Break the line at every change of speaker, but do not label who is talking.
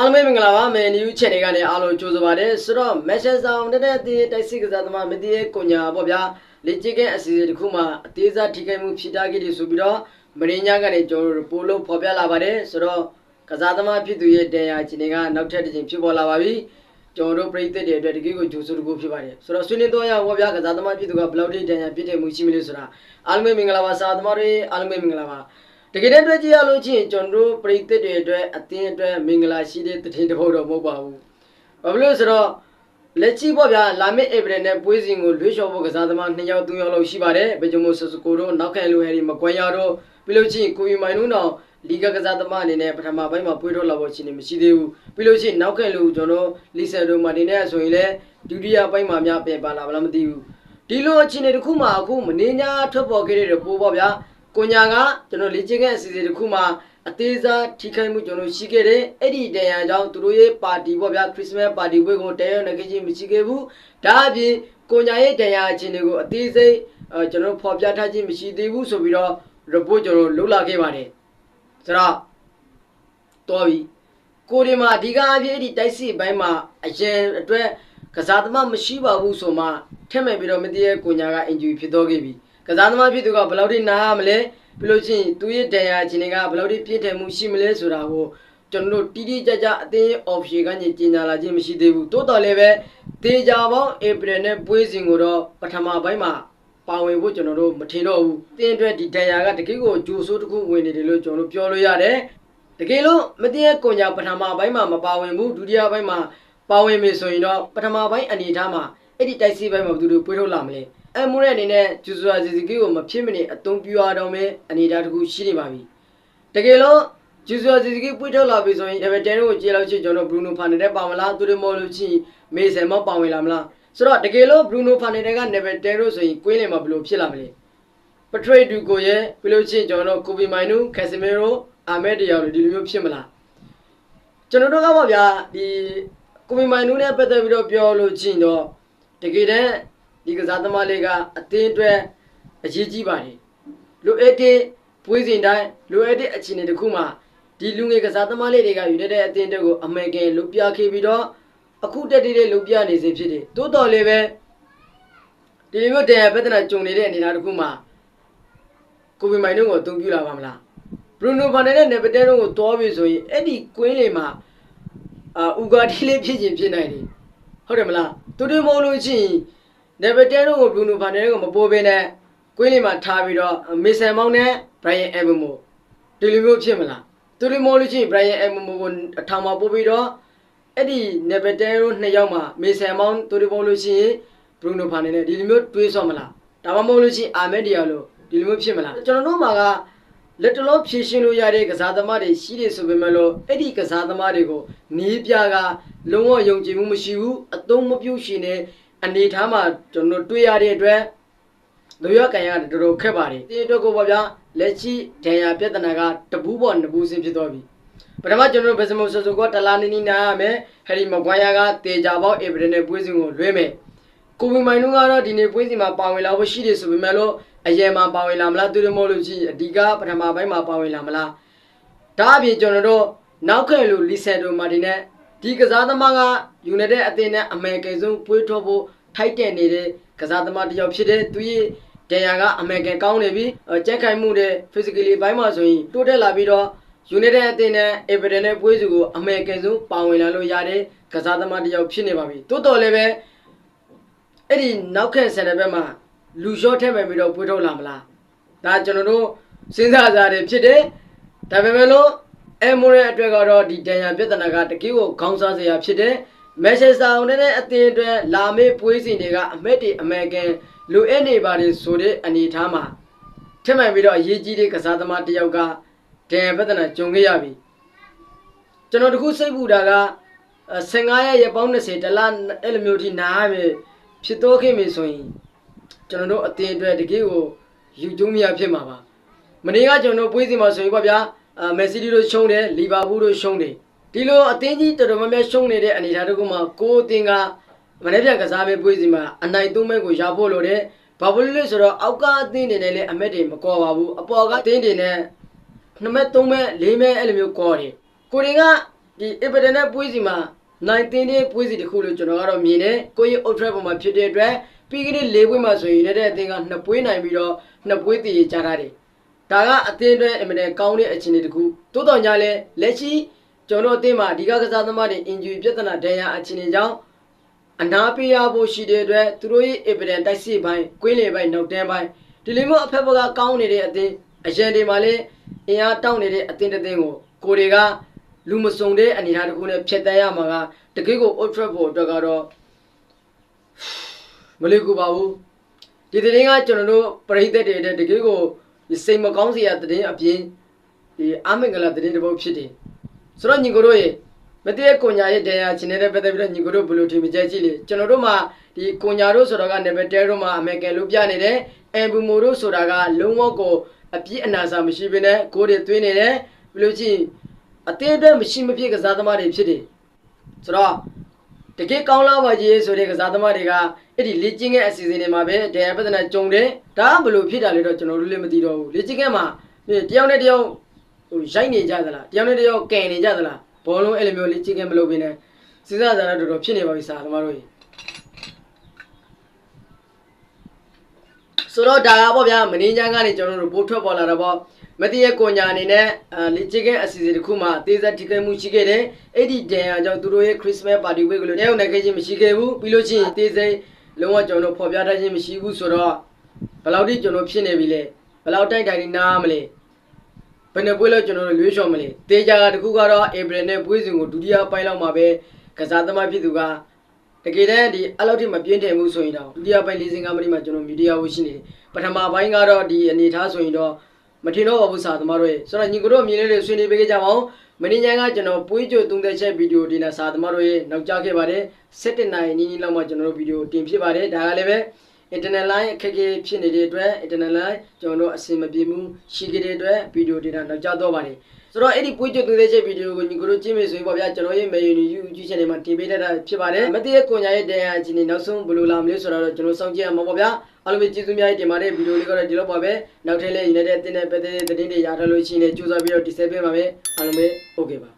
အားလုံးပဲမင်္ဂလာပါမယ်နယူး channel ကနေအားလုံးကြိုဆိုပါရစေဆိုတော့ Manchester United တည်တိုက်စစ်ကစားသမားမတည်ရဲ့ကိုညာပေါ့ဗျာလေ့ကျင့်ခန်းအစီအစဉ်တစ်ခုမှအသေးစားထိခိုက်မှုဖြစ်တာကြီးတွေဆိုပြီးတော့မရင်းညာကနေကျွန်တော်တို့ပို့လို့ဖော်ပြလာပါတယ်ဆိုတော့ကစားသမားဖြစ်သူရဲ့တန်ရာချင်းတွေကနောက်ထပ်တစ်ချိန်ဖြစ်ပေါ်လာပါပြီကျွန်တော်တို့ပြည်သက်တွေအတွက်တကယ်ကိုကြိုဆိုတကူဖြစ်ပါတယ်ဆိုတော့ဆွေးနွေးတော့ရအောင်ပေါ့ဗျာကစားသမားဖြစ်သူကဘယ်လောက်ထိတန်ရာဖြစ်တယ်မှုရှိမလဲဆိုတာအားလုံးပဲမင်္ဂလာပါစာသမားတွေအားလုံးပဲမင်္ဂလာပါ တကယ်တမ်းတွေ့ကြည့်ရလို့ချင်းကျွန်တော်တို့ပရိသတ်တွေအတွက်အသင်းအတွက်မင်္ဂလာရှိတဲ့တည်င်းတစ်ပုဒ်တော့မဟုတ်ပါဘူး။ဘာဖြစ်လို့လဲဆိုတော့လက်ချီပေါ့ဗျာလာမစ်ဧပြီနဲ့ပွဲစဉ်ကိုလွှဲလျှော်ဖို့ကစားသမား2ယောက်3ယောက်လောက်ရှိပါတယ်။ဘယ်ကြောင့်မို့ဆူစကိုတို့နောက်ခံလူဟယ်ရီမကွမ်ရတော့ပြီးလို့ချင်းကိုယူမိုင်နူးတော့လီဂကစားသမားအနေနဲ့ပထမပိုင်းမှာပွဲထုတ်လာဖို့ရှိနေမရှိသေးဘူး။ပြီးလို့ချင်းနောက်ခံလူကျွန်တော်လီဆယ်ဒိုမာတင်နဲ့ဆိုရင်လည်းဒုတိယပိုင်းမှာများပြင်ပါလာမလားမသိဘူး။ဒီလိုအခြေအနေတစ်ခုမှအခုမနေညာထွက်ပေါ်ခဲ့တဲ့ပိုးပေါ့ဗျာ။ ကိုညာကကျွန်တော်လေ့ကျင့်ခန်းအစီအစဉ်တစ်ခုမှအသေးစားထိခိုက်မှုကျွန်တော်ရှိခဲ့တယ်။အဲ့ဒီတန်ရာကြောင့်သူတို့ရဲ့ပါတီပေါ့ဗျာခရစ်စမတ်ပါတီပွဲကိုတဲရနေခြင်းမရှိခဲ့ဘူး။ဒါအပြင်ကိုညာရဲ့တန်ရာအခြေအနေကိုအသေးစိတ်အဲကျွန်တော်ဖော်ပြထားခြင်းမရှိသေးဘူးဆိုပြီးတော့ report ကျွန်တော်လုပ်လာခဲ့ပါတယ်။ဆိုတော့တော်ပြီ။ကိုဒီမှာအဓိကအဖြစ်ဒီတိုက်စစ်ပိုင်းမှာအရင်အတွက်ကစားသမားမရှိပါဘူးဆိုမှထက်မဲ့ပြီးတော့မတည့်ရဲ့ကိုညာကအင်ဂျူဖြစ်တော့ခဲ့ပြီ။ ကစားသမားဖြစ်သူကဘယ်လောက်ထိနားရမလဲပြီးလို့ချင်းသူရဲ့တန်ရာချင်းတွေကဘယ်လောက်ထိပြည့်တယ်မှုရှိမလဲဆိုတာကိုကျွန်တော်တို့တီးတီးကြကြအသင်း option ကနေကြီးညာလာခြင်းမရှိသေးဘူးတိုးတော်လည်းပဲတေချာပေါင်း April နဲ့ပွဲစဉ်ကိုတော့ပထမပိုင်းမှာပါဝင်ဖို့ကျွန်တော်တို့မထင်တော့ဘူး။တင်းအတွက်ဒီတန်ရာကတကယ်ကိုဂျိုဆိုးတစ်ခုဝင်နေတယ်လို့ကျွန်တော်တို့ပြောလို့ရတယ်။တကယ်လို့မတင်းရဲ့ကွန်ညာပထမပိုင်းမှာမပါဝင်ဘူးဒုတိယပိုင်းမှာပါဝင်ပြီဆိုရင်တော့ပထမပိုင်းအနေထားမှာအဲ့ဒီတိုက်စီပိုင်းမှာဘယ်သူတွေပွေးထုတ်လာမလဲ။ အမိုးရဲ့အနေနဲ့ဂျူဆူအာဇီဇီကီကိုမဖြစ်မနေအသုံးပြုရတော့မယ်အနေထားတစ်ခုရှိနေပါပြီ။တကယ်လို့ဂျူဆူအာဇီဇီကီပွေးထုတ်လာပြီဆိုရင်ဒါပေမဲ့တဲနိုကိုကြေးလောက်ချင်ကျွန်တော်ဘရူနိုဖာနေတဲ့ပါမလားသူတွေမော်လို့ချင်းမေဆယ်မောပါဝင်လာမလားဆိုတော့တကယ်လို့ဘရူနိုဖာနေတဲ့ကနေဗယ်တဲနိုဆိုရင်ကွင်းလင်မှာဘယ်လိုဖြစ်လာမလဲပထရိတ်ဒူကိုရဲ့ပြီးလို့ချင်းကျွန်တော်ကိုဘီမိုင်နူကက်ဆီမီရိုအာမက်ဒီယောဒီလိုမျိုးဖြစ်မလားကျွန်တော်တို့ကပေါ့ဗျာဒီကိုဘီမိုင်နူနဲ့ပတ်သက်ပြီးတော့ပြောလို့ချင်းတော့တကယ်တမ်း ဒီကစားသမားလေးကအသင်းအတွက်အရေးကြီးပါတယ်လိုအပ်တဲ့ပွေးစဉ်တိုင်းလိုအပ်တဲ့အခြေအနေတစ်ခုမှာဒီလူငယ်ကစားသမားလေးတွေကယူနေတဲ့အသင်းတွေကိုအမေရိကန်လုပြခဲ့ပြီးတော့အခုတက်တည်တဲ့လုပြနေစေဖြစ်တယ်တိုးတော်လေးပဲဒီလိုမျိုးတန်ရပြဿနာကြုံနေတဲ့အနေအထားတစ်ခုမှာကိုဘီမိုင်တို့ကိုအသုံးပြုလာပါမလားဘရူနိုဖာနယ်နဲ့နေပတဲတို့ကိုတွားပြီဆိုရင်အဲ့ဒီကွင်းလေးမှာအာဥဂါဒီလေးဖြစ်ခြင်းဖြစ်နိုင်တယ်ဟုတ်တယ်မလားတူတူမဟုတ်လို့ချင်း နေဗတဲတို့ကိုဘရူနိုဖာနယ်ကိုမပိုးဘဲနဲ့ကွင်းလေးမှာထားပြီးတော့မစ်ဆန်မောင်းနဲ့ဘရိုင်ယန်အဗမိုဒီလိုမျိုးဖြစ်မလားသူတို့မို့လို့ချင်းဘရိုင်ယန်အဗမိုကိုအထောင်မှာပို့ပြီးတော့အဲ့ဒီနေဗတဲတို့နှစ်ယောက်မှာမစ်ဆန်မောင်းသူတို့ပို့လို့ချင်းဘရူနိုဖာနယ်နဲ့ဒီလိုမျိုးတွေးဆော့မလားဒါမှမဟုတ်လို့ချင်းအာမက်ဒီယာလိုဒီလိုမျိုးဖြစ်မလားကျွန်တော်တို့မှာကလက်တလုံးဖြည့်ရှင်းလို့ရတဲ့ကစားသမားတွေရှိတယ်ဆိုပေမဲ့လို့အဲ့ဒီကစားသမားတွေကိုနီးပြကလုံးဝယုံကြည်မှုမရှိဘူးအသုံးမပြုရှင်တဲ့ အနေထားမှာကျွန်တော်တွေ့ရတဲ့အတွက်လူရကန်ရတော်တော်ခက်ပါတယ်ဒီအတွက်ကိုပေါ့ဗျာလက်ရှိဒဏ်ရာပြဿနာကတပူးပေါ်နဘူးစင်းဖြစ်သွားပြီပထမကျွန်တော်တို့ဘယ်စမို့ဆိုဆိုကတလာနီနီနာရမယ်ဟယ်ရီမကွမ်ယာကတေချာပေါက်ဧပြီနဲ့ပွဲစဉ်ကိုလွှဲမယ်ကိုဗီမိုင်နုကတော့ဒီနေ့ပွဲစဉ်မှာပါဝင်လာဖို့ရှိတယ်ဆိုပေမဲ့လို့အရင်မှာပါဝင်လာမလားသူတို့မဟုတ်လို့ရှိရင်အဓိကပထမပိုင်းမှာပါဝင်လာမလားဒါအပြင်ကျွန်တော်တို့နောက်ခဲ့လို့လီဆယ်ဒိုမာတီနဲ့ ဒီကစားသမားကယူနိုက်တက်အသင်းနဲ့အမေရိကန်ဆုံးပွဲထုတ်ဖို့ထိုက်တယ်နေတဲ့ကစားသမားတစ်ယောက်ဖြစ်တဲ့သူရဲ့ဒန်ယာကအမေရိကန်ကောင်းနေပြီကြက်ခိုင်မှုတဲ့ physically ဘိုင်းမှာဆိုရင်တိုးတက်လာပြီးတော့ယူနိုက်တက်အသင်းနဲ့အေဗာတန်နဲ့ပွဲစုကိုအမေရိကန်ဆုံးပါဝင်လာလို့ရတဲ့ကစားသမားတစ်ယောက်ဖြစ်နေပါပြီတိုးတော်လည်းပဲအဲ့ဒီနောက်ခံဆန်တဲ့ဘက်မှာလူလျှော့ထက်မဲ့ပြီးတော့ပွေးထုတ်လာမလားဒါကျွန်တော်တို့စဉ်းစားကြတယ်ဖြစ်တယ်ဒါပေမဲ့လို့ အဲမိုရဲ့အတွက်ကတော့ဒီဒန်ရန်ပြဿနာကတကယ်ကိုခေါင်းစားစရာဖြစ်တယ်မန်ချက်စတာယူနိုက်တက်အသင်းအတွက်လာမေးပွဲစဉ်တွေကအမက်တွေအမေရိကန်လိုအပ်နေပါတယ်ဆိုတဲ့အနေအထားမှာထက်မှန်ပြီးတော့အရေးကြီးတဲ့ကစားသမားတစ်ယောက်ကဒန်ရန်ပြဿနာကြုံခဲ့ရပြီကျွန်တော်တခုစိတ်ပူတာက15ရက်ရက်ပေါင်း20တလားအဲ့လိုမျိုးထိနားရမယ်ဖြစ်တော့ခဲ့ပြီဆိုရင်ကျွန်တော်တို့အတင်းအတွက်တကယ်ကိုယူကျုံမရဖြစ်မှာပါမနေ့ကကျွန်တော်တို့ပွဲစီမှာဆိုရင်ပေါ့ဗျာအာ မက်ဆီတို့ရှုံးတယ်လီဗာပူးတို့ရှုံးတယ်ဒီလိုအတင်းကြီးတော်တော်များများရှုံးနေတဲ့အနေအထားတခုမှာကိုအတင်းကမနေ့ပြန်ကစားမဲ့ပွဲစီမှာအနိုင်သုံးမဲ့ကိုရဖို့လိုတယ်ဘာလို့လဲဆိုတော့အောက်ကအတင်းတွေနဲ့လည်းအမက်တွေမကောပါဘူးအပေါ်ကအတင်းတွေနဲ့နှစ်မဲ့သုံးမဲ့လေးမဲ့အဲ့လိုမျိုးကောတယ်ကိုတွေကဒီအပဒနဲ့ပွေးစီမှာနိုင်တင်းတဲ့ပွေးစီတစ်ခုလို့ကျွန်တော်ကတော့မြင်တယ်ကိုကြီးအုတ်ထရက်ပေါ်မှာဖြစ်တဲ့အတွက်ပြီးကနေ့၄ပွေးမှာဆိုရင်လည်းတဲ့အသင်းကနှစ်ပွေးနိုင်ပြီးတော့နှစ်ပွေးတည်ကြထားတယ် ဒါကအသင်းအတွက်အင်မတန်ကောင်းတဲ့အခြေအနေတစ်ခုတိုးတော်ညာလဲလက်ရှိကျွန်တော်တို့အသင်းမှာဒီကကစားသမားတွေအင်ဂျီပြဿနာဒဏ်ရာအခြေအနေကြောင့်အနာပေးရဖို့ရှိတဲ့အတွက်သူတို့ရဲ့အပဒန်တိုက်စစ်ပိုင်းကွင်းလယ်ပိုင်းနောက်တန်းပိုင်းဒီလိုမျိုးအဖက်ဘက်ကကောင်းနေတဲ့အသင်းအရန်တွေမှာလည်းအင်အားတောင်းနေတဲ့အသင်းတစ်သင်းကိုကိုတွေကလူမစုံတဲ့အနေအထားတစ်ခုနဲ့ဖြတ်တန်းရမှာကတကယ့်ကို Old Trafford အတွက်ကတော့မလေးကူပါဘူးဒီသတင်းကကျွန်တော်တို့ပရိသတ်တွေတဲ့တကယ့်ကို ဒီစိတ်မကောင်းစရာသတင်းအပြင်ဒီအမင်္ဂလာသတင်းတစ်ပုဒ်ဖြစ်တယ်ဆိုတော့ညီကိုတို့ရေမတည့်ရဲ့ကိုညာရဲ့တရားချင်းနေတဲ့ပတ်သက်ပြီးတော့ညီကိုတို့ဘယ်လိုထင်မကြကြည့်လေကျွန်တော်တို့မှာဒီကိုညာတို့ဆိုတော့ကနေပဲတဲတို့မှာအမေရိကန်လို့ပြနေတယ်အမ်ဘူမိုတို့ဆိုတာကလုံးဝကိုအပြည့်အနာစာမရှိဘဲနဲ့ကိုယ်တွေသွင်းနေတယ်ဘယ်လိုကြည့်အသေးအတွက်မရှိမဖြစ်ကစားသမားတွေဖြစ်တယ်ဆိုတော့ တကယ်ကောင်းလာပါကြီးဆိုတဲ့ကစားသမားတွေကအဲ့ဒီလေ့ကျင့်တဲ့အစီအစဉ်တွေမှာပဲတရားပဒနာကြုံတယ်ဒါကဘယ်လိုဖြစ်တာလဲတော့ကျွန်တော်တို့လည်းမသိတော့ဘူးလေ့ကျင့်ခန်းမှာတယောက်နဲ့တယောက်ဟိုရိုက်နေကြသလားတယောက်နဲ့တယောက်ကင်နေကြသလားဘောလုံးအဲ့လိုမျိုးလေ့ကျင့်ခန်းမလုပ်ဘဲနဲ့စဉ်းစားကြတာတော်တော်ဖြစ်နေပါပြီစားသမားတို့ကြီးဆိုတော့ဒါကပေါ့ဗျာမင်းညာကနေကျွန်တော်တို့ပို့ထွက်ပေါ်လာတာပေါ့ မတိရဲ့ကိုညာအနေနဲ့အာလီချီကန်အစီအစဉ်တစ်ခုမှအသေးစိတ်ထိခိုက်မှုရှိခဲ့တယ်အဲ့ဒီဒန်အကြောင်းသူတို့ရဲ့ Christmas party week ကိုလည်းတယောက်နိုင်ခဲ့ခြင်းမရှိခဲ့ဘူးပြီးလို့ရှိရင်အသေးစိတ်လုံးဝကျွန်တော်တို့ဖော်ပြထားခြင်းမရှိဘူးဆိုတော့ဘယ်လောက်ထိကျွန်တော်ဖြစ်နေပြီလဲဘယ်လောက်တိုက်တိုင်းနားမလဲဘယ်နဲ့ပွဲလို့ကျွန်တော်တို့ရွေးချော်မလဲတေချာကတခုကတော့ April နဲ့ပွဲစဉ်ကိုဒုတိယပိုင်းလောက်မှာပဲကစားသမားဖြစ်သူကတကယ်တမ်းဒီအဲ့လောက်ထိမပြင်းထန်ဘူးဆိုရင်တော့ဒုတိယပိုင်း၄စင်ကမဏိမှာကျွန်တော်မီဒီယာဝရှိနေတယ်ပထမပိုင်းကတော့ဒီအနေထားဆိုရင်တော့ မထင်တော့ပါဘူးစာသမားတို့ရဲ့ဆိုတော့ညီကိုတို့အမြင်လေးတွေဆွေးနွေးပေးကြပါဦးမင်းညာကကျွန်တော်ပွေးကြိုသုံးသက်ချက်ဗီဒီယိုဒီနာစာသမားတို့ရဲ့နောက်ကြားခဲ့ပါတယ်7နိုင်နီးနီးလောက်မှကျွန်တော်တို့ဗီဒီယိုတင်ဖြစ်ပါတယ်ဒါကလည်းပဲ internet line အခက်အခဲဖြစ်နေတဲ့အတွက် internet line ကျွန်တော်တို့အဆင်မပြေမှုရှိခဲ့တဲ့အတွက်ဗီဒီယိုဒီနာနောက်ကြားတော့ပါတယ် ဆိုတော့အဲ့ဒီပွေးကြိုသုံးသက်ချက်ဗီဒီယိုကိုညီကိုတို့ကြည့်မယ်ဆိုရင်ပေါ့ဗျာကျွန်တော်ရဲ့ mail YouTube channel မှာတင်ပေးထားတာဖြစ်ပါတယ်မတည့်ရဲ့ကိုညာရဲ့တရားအချင်းနောက်ဆုံးဘယ်လိုလာမလဲဆိုတော့ကျွန်တော်စောင့်ကြည့်ရမှာပေါ့ဗျာအားလုံးပဲကျေးဇူးများတင်ပါတယ်ဗီဒီယိုလေးကတော့ဒီလောက်ပါပဲနောက်ထပ်လည်းရင်းနေတဲ့တင်းတဲ့ပတ်သက်တဲ့သတင်းတွေရထားလို့ရှိရင်လည်းကြိုးစားပြီးတော့ဒီဆက်ပေးပါမယ်အားလုံးပဲ okay ပါ